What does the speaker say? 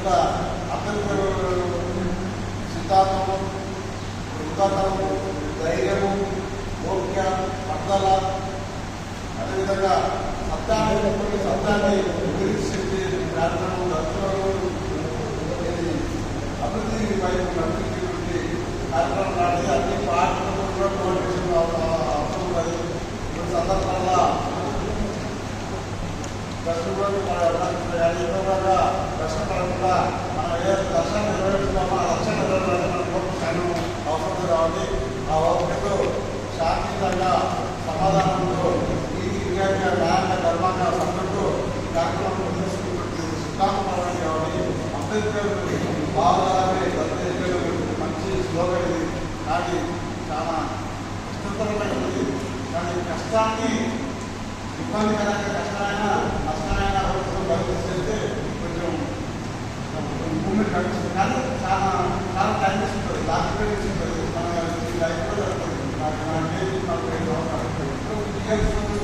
ఇక్కడ అంబేద్కర్ సిద్ధాంతము ఉదాహరణము ధైర్యము ఓపిక పట్టుదల అదేవిధంగా సత్యాన్ని సత్యాన్ని గురించి చెప్పే కార్యక్రమం అభివృద్ధి వైపు నడిపించేటువంటి కార్యక్రమం నాటి అన్ని పార్టీలతో కష్టపడి మన కష్టపడకుండా మనం ఏ లక్ష్యాన్ని నెరవేరుస్తున్నామో ఆ లక్ష్యాన్ని క్షణం అవసరం కాబట్టి ఆ ఓపికతో శాంతియుతంగా సమాధానంతో ఈ విజ్ఞానంగా న్యాయంగా ధర్మంగా సంఘటనతో కార్యక్రమం సిద్ధాంతపరమైన కాబట్టి అంబేద్కర్ అంబేద్కర్ మంచి శ్లోగం ఇది కానీ చాలా కష్టతరమైనది కానీ కష్టాన్ని ఇబ్బందికరంగా దానికి